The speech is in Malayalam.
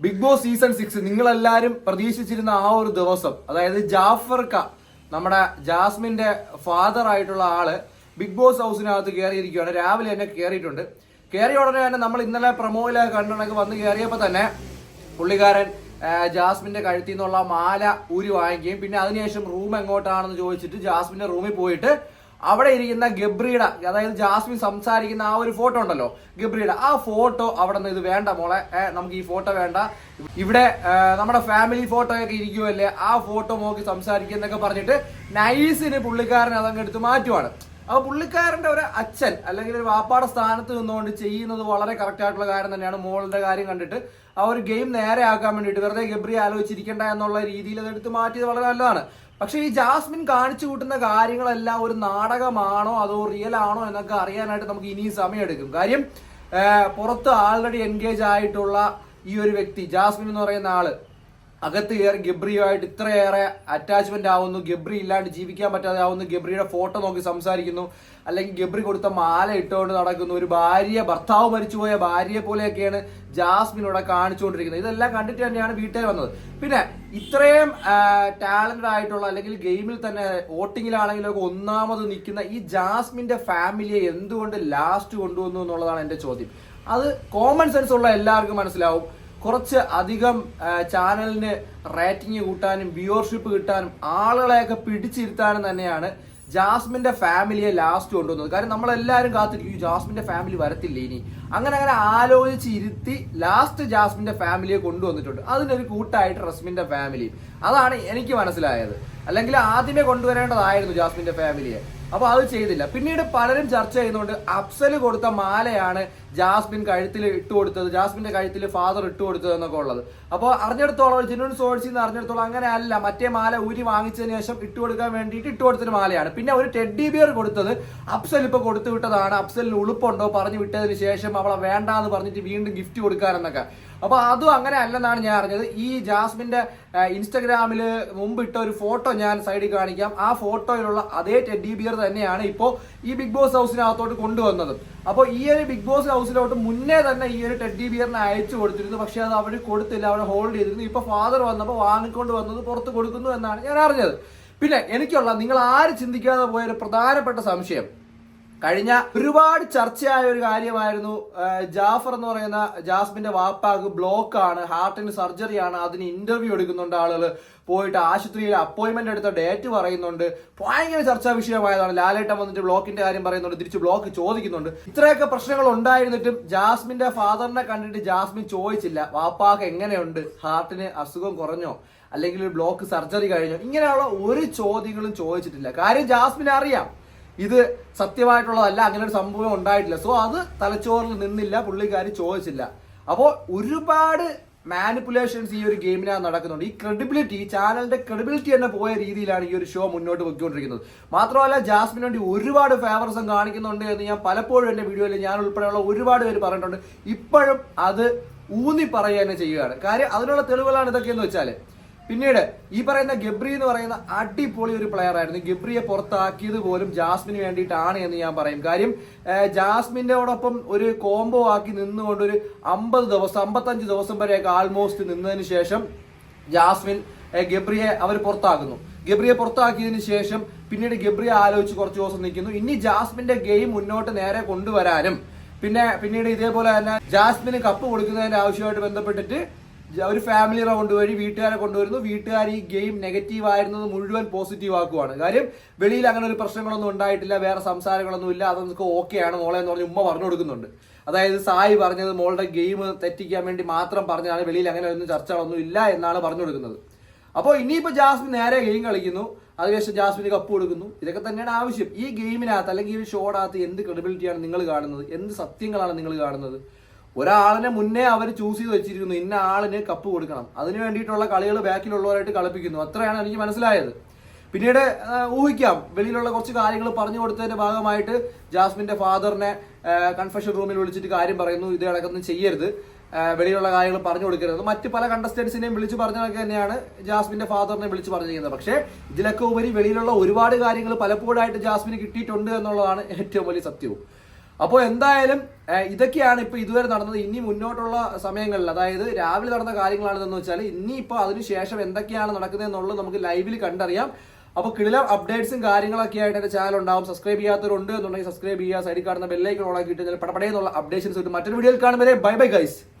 ബിഗ് ബോസ് സീസൺ സിക്സ് നിങ്ങളെല്ലാരും പ്രതീക്ഷിച്ചിരുന്ന ആ ഒരു ദിവസം അതായത് ജാഫർ ക നമ്മുടെ ജാസ്മിന്റെ ഫാദർ ആയിട്ടുള്ള ആൾ ബിഗ് ബോസ് ഹൗസിനകത്ത് കയറിയിരിക്കുകയാണ് രാവിലെ തന്നെ കയറിയിട്ടുണ്ട് കയറിയ ഉടനെ തന്നെ നമ്മൾ ഇന്നലെ പ്രൊമോയിലൊക്കെ കണ്ടിട്ടുണ്ടെങ്കിൽ വന്ന് കയറിയപ്പോൾ തന്നെ പുള്ളിക്കാരൻ ജാസ്മിന്റെ കഴുത്തിൽ നിന്നുള്ള മാല ഊരി വാങ്ങിക്കുകയും പിന്നെ അതിനുശേഷം റൂം എങ്ങോട്ടാണെന്ന് ചോദിച്ചിട്ട് ജാസ്മിന്റെ റൂമിൽ പോയിട്ട് അവിടെ ഇരിക്കുന്ന ഗബ്രിയുടെ അതായത് ജാസ്മിൻ സംസാരിക്കുന്ന ആ ഒരു ഫോട്ടോ ഉണ്ടല്ലോ ഗബ്രിയുടെ ആ ഫോട്ടോ അവിടെ നിന്ന് ഇത് വേണ്ട മോളെ നമുക്ക് ഈ ഫോട്ടോ വേണ്ട. ഇവിടെ നമ്മുടെ ഫാമിലി ഫോട്ടോ ഒക്കെ ഇരിക്കുമല്ലേ ആ ഫോട്ടോ നോക്കി സംസാരിക്കുക എന്നൊക്കെ പറഞ്ഞിട്ട് നൈസിന് പുള്ളിക്കാരൻ അതങ്ങ് എടുത്ത് മാറ്റുവാണ്. അപ്പൊ പുള്ളിക്കാരന്റെ ഒരു അച്ഛൻ അല്ലെങ്കിൽ ഒരു വാപ്പാടെ സ്ഥാനത്ത് നിന്നുകൊണ്ട് ചെയ്യുന്നത് വളരെ കറക്റ്റ് ആയിട്ടുള്ള കാര്യം തന്നെയാണ് മോളുടെ കാര്യം കണ്ടിട്ട്. ആ ഒരു ഗെയിം നേരെ ആക്കാൻ വേണ്ടിയിട്ട് വെറുതെ ഗബ്രി ആലോചിച്ചിരിക്കണ്ട എന്നുള്ള രീതിയിൽ അത് എടുത്ത് മാറ്റിയത് വളരെ നല്ലതാണ്. പക്ഷേ ഈ ജാസ്മിൻ കാണിച്ചു കൂട്ടുന്ന കാര്യങ്ങളെല്ലാം ഒരു നാടകമാണോ അതോ റിയൽ ആണോ എന്നൊക്കെ അറിയാനായിട്ട് നമുക്ക് ഇനിയും സമയമെടുക്കും. കാര്യം പുറത്ത് ആൾറെഡി എൻഗേജ് ആയിട്ടുള്ള ഈ ഒരു വ്യക്തി ജാസ്മിൻ എന്ന് പറയുന്ന ആൾ അകത്ത് കയറി ഗബ്രിയുമായിട്ട് ഇത്രയേറെ അറ്റാച്ച്മെന്റ് ആവുന്നു. ഗബ്രി ഇല്ലാണ്ട് ജീവിക്കാൻ പറ്റാതെ ആവുന്നു. ഗബ്രിയുടെ ഫോട്ടോ നോക്കി സംസാരിക്കുന്നു. അല്ലെങ്കിൽ ഗബ്രി കൊടുത്ത മാല ഇട്ടുകൊണ്ട് നടക്കുന്നു. ഒരു ഭാര്യ ഭർത്താവ് മരിച്ചുപോയ ഭാര്യയെ പോലെയൊക്കെയാണ് ജാസ്മിൻ ഇവിടെ കാണിച്ചുകൊണ്ടിരിക്കുന്നത്. ഇതെല്ലാം കണ്ടിട്ട് തന്നെയാണ് വീട്ടിൽ വന്നത്. പിന്നെ ഇത്രയും ടാലന്റഡ് ആയിട്ടുള്ള അല്ലെങ്കിൽ ഗെയിമിൽ തന്നെ വോട്ടിങ്ങിലാണെങ്കിലും ഒക്കെ ഒന്നാമത് നിൽക്കുന്ന ഈ ജാസ്മിന്റെ ഫാമിലിയെ എന്തുകൊണ്ട് ലാസ്റ്റ് കൊണ്ടുവന്നു എന്നുള്ളതാണ് എന്റെ ചോദ്യം. അത് കോമൺ സെൻസ് ഉള്ള എല്ലാവർക്കും മനസ്സിലാവും. കുറച്ച് അധികം ചാനലിന് റേറ്റിംഗ് കൂട്ടാനും വ്യൂവർഷിപ്പ് കിട്ടാനും ആളുകളെയൊക്കെ പിടിച്ചിരുത്താനും തന്നെയാണ് ജാസ്മിന്റെ ഫാമിലിയെ ലാസ്റ്റ് കൊണ്ടുവന്നത്. കാരണം നമ്മളെല്ലാവരും കാത്തിരിക്കും "ഈ ജാസ്മിന്റെ ഫാമിലി വരത്തില്ല ഇനി? അങ്ങനെ അങ്ങനെ ആലോചിച്ച് ഇരുത്തി ലാസ്റ്റ് ജാസ്മിന്റെ ഫാമിലിയെ കൊണ്ടുവന്നിട്ടുണ്ട്. അതിനൊരു കൂട്ടായിട്ട് റസ്മിന്റെ ഫാമിലി. അതാണ് എനിക്ക് മനസ്സിലായത്. അല്ലെങ്കിൽ ആദ്യമേ കൊണ്ടുവരേണ്ടതായിരുന്നു ജാസ്മിന്റെ ഫാമിലിയെ. അപ്പൊ അത് ചെയ്തില്ല. പിന്നീട് പലരും ചർച്ച ചെയ്യുന്നുണ്ട് അഫ്സൽ കൊടുത്ത മാലയാണ് ജാസ്മിൻ കഴുത്തിൽ ഇട്ട് കൊടുത്തത് ജാസ്മിന്റെ കഴുത്തിൽ ഫാദർ ഇട്ട് കൊടുത്തത് എന്നൊക്കെ ഉള്ളത്. അപ്പോൾ അറിഞ്ഞെടുത്തോളം ജിനുൻ സോഴ്സിൽ നിന്ന് അറിഞ്ഞെടുത്തോളം അങ്ങനെ അല്ല. മറ്റേ മാല ഊരി വാങ്ങിച്ചതിന് ശേഷം ഇട്ട് കൊടുക്കാൻ വേണ്ടിയിട്ട് ഇട്ട് കൊടുത്തൊരു മാലയാണ്. പിന്നെ ഒരു ടെഡ്ഡി ബിയർ കൊടുത്തത് അഫ്സൽ ഇപ്പൊ കൊടുത്തു വിട്ടതാണ്. അഫ്സലിന് ഉളുപ്പുണ്ടോ? പറഞ്ഞു വിട്ടതിന് ശേഷം അവളെ വേണ്ട എന്ന് പറഞ്ഞിട്ട് വീണ്ടും ഗിഫ്റ്റ് കൊടുക്കാനെന്നൊക്കെ. അപ്പൊ അതും അങ്ങനെ അല്ലെന്നാണ് ഞാൻ അറിഞ്ഞത്. ഈ ജാസ്മിന്റെ ഇൻസ്റ്റഗ്രാമിൽ മുമ്പ് ഇട്ട ഒരു ഫോട്ടോ ഞാൻ സൈഡിൽ കാണിക്കാം. ആ ഫോട്ടോയിലുള്ള അതേ ടെഡി ബിയർ തന്നെയാണ് ഇപ്പോൾ ഈ ബിഗ് ബോസ് ഹൗസിനകത്തോട്ട് കൊണ്ടുവന്നത്. അപ്പോൾ ഈ ഒരു ബിഗ് ബോസ് ഹൗസിലോട്ട് മുന്നേ തന്നെ ഈ ഒരു ടെഡി ബിയറിനെ അയച്ചു കൊടുത്തിരുന്നു. പക്ഷെ അത് അവർ കൊടുത്തില്ല അവരെ ഹോൾഡ് ചെയ്തിരുന്നു. ഇപ്പോൾ ഫാദർ വന്നപ്പോൾ വാങ്ങിക്കൊണ്ട് വന്നത് പുറത്ത് കൊടുക്കുന്നു എന്നാണ് ഞാൻ അറിഞ്ഞത്. പിന്നെ എനിക്കുള്ള നിങ്ങൾ ആര് ചിന്തിക്കാതെ പോയ ഒരു പ്രധാനപ്പെട്ട സംശയം. കഴിഞ്ഞ ഒരുപാട് ചർച്ചയായ ഒരു കാര്യമായിരുന്നു ജാഫർ എന്ന് പറയുന്ന ജാസ്മിന്റെ വാപ്പാക്ക് ബ്ലോക്ക് ആണ് ഹാർട്ടിന് സർജറിയാണ് അതിന് ഇന്റർവ്യൂ എടുക്കുന്നുണ്ട് ആളുകൾ പോയിട്ട് ആശുപത്രിയിൽ അപ്പോയിന്റ്മെന്റ് എടുത്ത ഡേറ്റ് പറയുന്നുണ്ട്. ഭയങ്കര ചർച്ചാ വിഷയമായതാണ്. ലാലേട്ടൻ വന്നിട്ട് ബ്ലോക്കിന്റെ കാര്യം പറയുന്നുണ്ട് തിരിച്ച് ബ്ലോക്ക് ചോദിക്കുന്നുണ്ട്. ഇത്രയൊക്കെ പ്രശ്നങ്ങൾ ഉണ്ടായിരുന്നിട്ടും ജാസ്മിന്റെ ഫാദറിനെ കണ്ടിട്ട് ജാസ്മിൻ ചോദിച്ചില്ല വാപ്പാക്ക് എങ്ങനെയുണ്ട്? ഹാർട്ടിന് അസുഖം കുറഞ്ഞോ? അല്ലെങ്കിൽ ബ്ലോക്ക് സർജറി കഴിഞ്ഞോ? ഇങ്ങനെയുള്ള ഒരു ചോദ്യങ്ങളും ചോദിച്ചിട്ടില്ല. കാര്യം ജാസ്മിൻ അറിയാം. ഇത് സത്യമായിട്ടുള്ളതല്ല അങ്ങനെ ഒരു സംഭവം ഉണ്ടായിട്ടില്ല. സോ അത് തലച്ചോറിൽ നിന്നില്ല പുള്ളിക്കാരി ചോദിച്ചില്ല. അപ്പോൾ ഒരുപാട് മാനിപ്പുലേഷൻസ് ഈ ഒരു ഗെയിമിനകത്ത് നടക്കുന്നുണ്ട്. ഈ ക്രെഡിബിലിറ്റി ഈ ചാനലിന്റെ ക്രെഡിബിലിറ്റി തന്നെ പോയ രീതിയിലാണ് ഈ ഒരു ഷോ മുന്നോട്ട് പോയിക്കൊണ്ടിരിക്കുന്നത്. മാത്രമല്ല ജാസ്മിന് വേണ്ടി ഒരുപാട് ഫേവർസും കാണിക്കുന്നുണ്ട് എന്ന് ഞാൻ പലപ്പോഴും എന്റെ വീഡിയോയിൽ ഞാൻ ഉൾപ്പെടെയുള്ള ഒരുപാട് പേര് പറഞ്ഞിട്ടുണ്ട്. ഇപ്പോഴും അത് ഊന്നി പറയുക തന്നെ ചെയ്യുകയാണ്. കാര്യം അതിനുള്ള തെളിവുകളാണ് ഇതൊക്കെയെന്ന് വെച്ചാൽ പിന്നീട് ഈ പറയുന്ന ഗബ്രി എന്ന് പറയുന്ന അടിപൊളി ഒരു പ്ലെയർ ആയിരുന്നു. ഗബ്രിയെ പുറത്താക്കിയത് പോലും ജാസ്മിന് വേണ്ടിയിട്ടാണ് എന്ന് ഞാൻ പറയും. കാര്യം ഏഹ്, ജാസ്മിന്റെയോടൊപ്പം ഒരു കോംബോ ആക്കി നിന്നുകൊണ്ട് ഒരു അമ്പത് ദിവസം അമ്പത്തഞ്ച് ദിവസം വരെയൊക്കെ ആൾമോസ്റ്റ് നിന്നതിന് ശേഷം ജാസ്മിൻ ഗബ്രിയെ അവർ പുറത്താക്കുന്നു. ഗബ്രിയെ പുറത്താക്കിയതിന് ശേഷം പിന്നീട് ഗബ്രിയെ ആലോചിച്ച് കുറച്ച് ദിവസം നിൽക്കുന്നു. ഇനി ജാസ്മിന്റെ ഗെയിം മുന്നോട്ട് നേരെ കൊണ്ടുവരാനും. പിന്നെ പിന്നീട് ഇതേപോലെ തന്നെ ജാസ്മിന് കപ്പ് കൊടുക്കുന്നതിന്റെ ആവശ്യമായിട്ട് ബന്ധപ്പെട്ടിട്ട് ഒരു ഫാമിലി റൗണ്ട് വഴി വീട്ടുകാരെ കൊണ്ടുവരുന്നു. വീട്ടുകാർ ഈ ഗെയിം നെഗറ്റീവ് ആയിരുന്നത് മുഴുവൻ പോസിറ്റീവ് ആക്കുവാണ്. കാര്യം വെളിയിൽ അങ്ങനെ ഒരു പ്രശ്നങ്ങളൊന്നും ഉണ്ടായിട്ടില്ല വേറെ സംസാരങ്ങളൊന്നും ഇല്ല അതൊക്കെ ആണ് മോളെ എന്ന് പറഞ്ഞ് ഉമ്മ പറഞ്ഞു കൊടുക്കുന്നുണ്ട്. അതായത് സായി പറഞ്ഞത് മോളുടെ ഗെയിം തെറ്റിക്കാൻ വേണ്ടി മാത്രം പറഞ്ഞാണ് വെളിയിൽ അങ്ങനെ ഒന്നും ചർച്ചകളൊന്നും ഇല്ല എന്നാണ് പറഞ്ഞു കൊടുക്കുന്നത്. അപ്പോൾ ഇനിയിപ്പോൾ ജാസ്മിൻ നേരെ ഗെയിം കളിക്കുന്നു. അതിനുശേഷം ജാസ്മിന് കപ്പ് കൊടുക്കുന്നു. ഇതൊക്കെ തന്നെയാണ് ആവശ്യം. ഈ ഗെയിമിനകത്ത് അല്ലെങ്കിൽ ഈ ഷോടകത്ത് എന്ത് ക്രെഡിബിലിറ്റിയാണ് നിങ്ങൾ കാണുന്നത്? എന്ത് സത്യങ്ങളാണ് നിങ്ങൾ കാണുന്നത്? ഒരാളിനെ മുന്നേ അവർ ചൂസ് ചെയ്ത് വെച്ചിരിക്കുന്നു. ഇന്ന ആളിന് കപ്പ് കൊടുക്കണം. അതിന് വേണ്ടിയിട്ടുള്ള കളികൾ ബാക്കിലുള്ളവരായിട്ട് കളിപ്പിക്കുന്നു. അത്രയാണ് എനിക്ക് മനസ്സിലായത്. പിന്നീട് ഊഹിക്കാം. വെളിയിലുള്ള കുറച്ച് കാര്യങ്ങൾ പറഞ്ഞു കൊടുത്തതിന്റെ ഭാഗമായിട്ട് ജാസ്മിന്റെ ഫാദറിനെ കൺഫെഷൻ റൂമിൽ വിളിച്ചിട്ട് കാര്യം പറയുന്നു. ഇത് കണക്കൊന്നും ചെയ്യരുത്. വെളിയിലുള്ള കാര്യങ്ങൾ പറഞ്ഞു കൊടുക്കരുത്. മറ്റ് പല കണ്ടസ്റ്റൻസിനെയും വിളിച്ച് പറഞ്ഞതൊക്കെ തന്നെയാണ് ജാസ്മിന്റെ ഫാദറിനെ വിളിച്ച് പറഞ്ഞിരിക്കുന്നത്. പക്ഷേ ഇതിലൊക്കെ ഉപരി വെളിയിലുള്ള ഒരുപാട് കാര്യങ്ങൾ പലപ്പോഴായിട്ട് ജാസ്മിന് കിട്ടിയിട്ടുണ്ട് എന്നുള്ളതാണ് ഏറ്റവും വലിയ സത്യവും. അപ്പോൾ എന്തായാലും ഇതൊക്കെയാണ് ഇപ്പോൾ ഇതുവരെ നടന്നത്. ഇനി മുന്നോട്ടുള്ള സമയങ്ങളിൽ അതായത് രാവിലെ നടന്ന കാര്യങ്ങളാണെന്ന് വെച്ചാൽ ഇനി ഇപ്പോൾ അതിനുശേഷം എന്തൊക്കെയാണ് നടക്കുന്നത് എന്നുള്ളത് നമുക്ക് ലൈവിൽ കണ്ടറിയാം. അപ്പോൾ കിളിലെ അപ്ഡേറ്റ്സും കാര്യങ്ങളൊക്കെ ആയിട്ട് എന്റെ ചാനൽ ഉണ്ടാവും. സബ്സ്ക്രൈബ് ചെയ്യാത്തവരുണ്ട് എന്നുണ്ടെങ്കിൽ സബ്സ്ക്രൈബ് ചെയ്യുക സൈഡിൽ കാണുന്ന ബെല്ലൈക്കൺ ഓണാക്കിയിട്ട് പടപടയെന്നുള്ള അപ്ഡേഷൻസ് കിട്ടും മറ്റൊരു വീഡിയോയിൽ കാണുമ്പോൾ ബൈ ബൈ ഗൈസ്